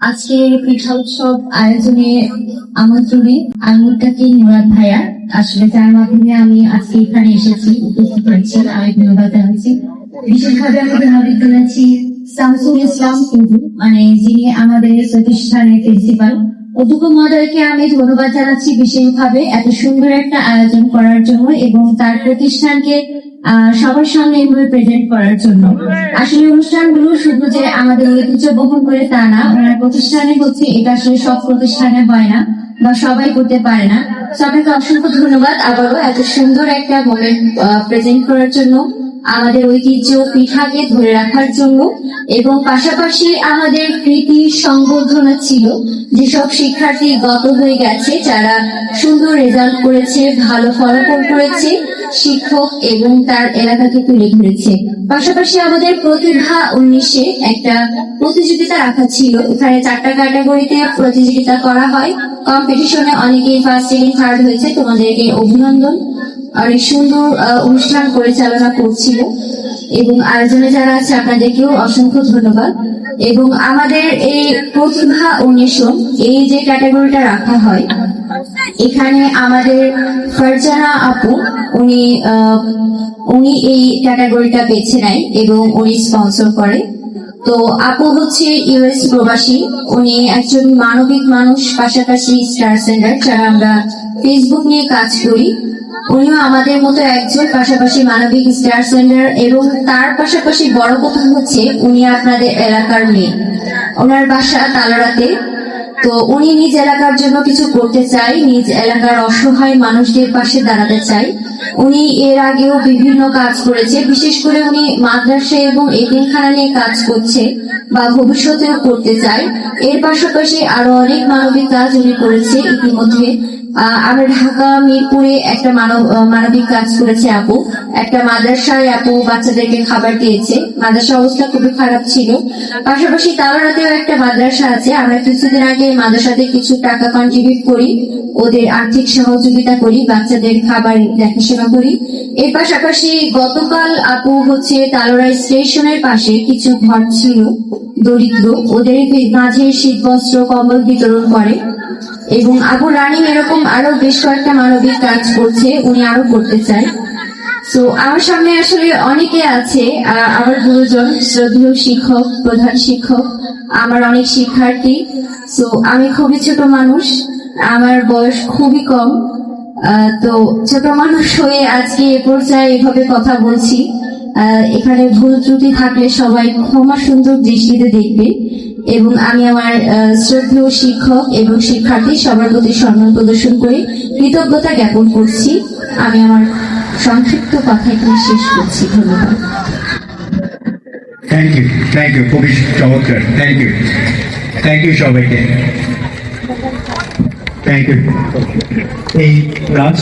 আজকে পিঠা উৎসব আয়োজনে আমন্ত্রণে আঙুরটাকে নিরাদ ভাইয়া, আসলে যার মাধ্যমে আমি আজকে এখানে এসেছি, উপস্থিত হয়েছি আমি ধন্যবাদ জানাচ্ছি বিশেষভাবে আমি ধন্যবাদ জানাচ্ছি শামসুল ইসলাম মানে যিনি আমাদের প্রতিষ্ঠানের প্রিন্সিপাল অধ্যক্ষ মহোদয়কে আমি ধন্যবাদ জানাচ্ছি বিশেষভাবে এত সুন্দর একটা আয়োজন করার জন্য এবং তার প্রতিষ্ঠানকে সবার সামনে এভাবে প্রেজেন্ট করার জন্য। আসলে অনুষ্ঠানগুলো শুধু যে আমাদের ঐতিহ্য বহন করে তা না, ওনার প্রতিষ্ঠানে হচ্ছে এটা আসলে সব প্রতিষ্ঠানে হয় না বা সবাই করতে পারে না। সবাইকে অসংখ্য ধন্যবাদ আবারও এত সুন্দর একটা মোমেন্ট প্রেজেন্ট করার জন্য। আমাদের ঐতিহ্য পিঠাকে ধরে রাখার জন্য এবং পাশাপাশি আমাদের কৃতি সংবর্ধনা ছিল, যেসব শিক্ষার্থী গত হয়ে গেছে, যারা সুন্দর রেজাল্ট করেছে, ভালো ফলাফল করেছে, শিক্ষক এবং তার এলাকাকে তুলে ধরেছে। পাশাপাশি আমাদের প্রতিভা উনিশে একটা প্রতিযোগিতা রাখা ছিল। এখানে চারটা ক্যাটাগরিতে প্রতিযোগিতা করা হয়। কম্পিটিশনে অনেকেই ফার্স্ট সেকেন্ড থার্ড হয়েছে। তোমাদেরকে অভিনন্দন। অনেক সুন্দর অনুষ্ঠান পরিচালনা করছিল। এবং আয়োজনে যারা আছে, আপনাদেরকেও অসংখ্য ধন্যবাদ। এবং আমাদের এই প্রতিভা উন্মেষণ এই যে ক্যাটাগরিটা রাখা হয়, এখানে আমাদের ফারজানা আপু, উনি উনি এই ক্যাটাগরিটা বেছে নেয় এবং উনি স্পন্সর করে। তো আপু হচ্ছে ইউএস প্রবাসী, উনি একজন মানবিক মানুষ, পাশাপাশি স্টার সেন্টার যারা আমরা ফেসবুক নিয়ে কাজ করি। উনিও আমাদের মতো একজন, পাশাপাশি মানবিক স্টার সেন্টার এবং তার পাশাপাশি বড় কথা হচ্ছে উনি আপনাদের এলাকার মেয়ে। ওনার বাসা তালারাতে। তো উনি নিজ এলাকার জন্য কিছু করতে চাই নিজ এলাকার অসহায় মানুষদের পাশে দাঁড়াতে চাই উনি এর আগেও বিভিন্ন কাজ করেছে, বিশেষ করে উনি মাদ্রাসা এবং এতিমখানা নিয়ে কাজ করছে বা ভবিষ্যতেও করতে চায়। এর পাশাপাশি আরও অনেক মানবিক কাজ উনি করেছে ইতিমধ্যে। আমরা ঢাকা, মিরপুরে একটা মানব মানবিক কাজ করেছে আপু। একটা মাদ্রাসায় আপু বাচ্চাদেরকে খাবার দিয়েছে। মাদ্রাসা অবস্থা খুবই খারাপ ছিল। পাশাপাশি তাওরাতেও একটা মাদ্রাসা আছে। আমরা কিছুদিন আগে মাদ্রাসাতে কিছু টাকা কন্ট্রিবিউট করি। ওদের আর্থিক সহযোগিতা করি, বাচ্চাদের খাবার দেখাশোনা করি। এর পাশাপাশি গতকাল আপু হচ্ছে তালোরা স্টেশনের পাশে কিছু ঘর ছিল, দরিদ্র, ওদের মাঝে শীত বস্ত্র, কম্বল বিতরণ করে। এবং আবু রানী এরকম আরও বেশ কয়েকটা মানবিক কাজ করছে, উনি আরও করতে চায়। তো আমার সামনে আসলে অনেকে আছে আমার গুরুজন, শ্রদ্ধেয় শিক্ষক, প্রধান শিক্ষক, আমার অনেক শিক্ষার্থী। তো আমি খুবই ছোট মানুষ। আমার বয়স খুবই কম তো ছোট মানুষ হয়ে আজকে এ পর্যায়ে এভাবে কথা বলছি এখানে ভুল ত্রুটি থাকলে সবাই ক্ষমা সুন্দর দৃষ্টিতে দেখবে এবং আমি আমার শ্রদ্ধেয় শিক্ষক এবং শিক্ষার্থী সবার প্রতি সম্মান প্রদর্শন করে কৃতজ্ঞতা জ্ঞাপন করছি। আমি আমার সংক্ষিপ্ত কথা এখানে শেষ করছি। ধন্যবাদ। থ্যাংক ইউ থ্যাংক ইউ খুবই চমৎকার। থ্যাংক ইউ থ্যাংক ইউ সবাইকে। থ্যাংক ইউ এই রাজ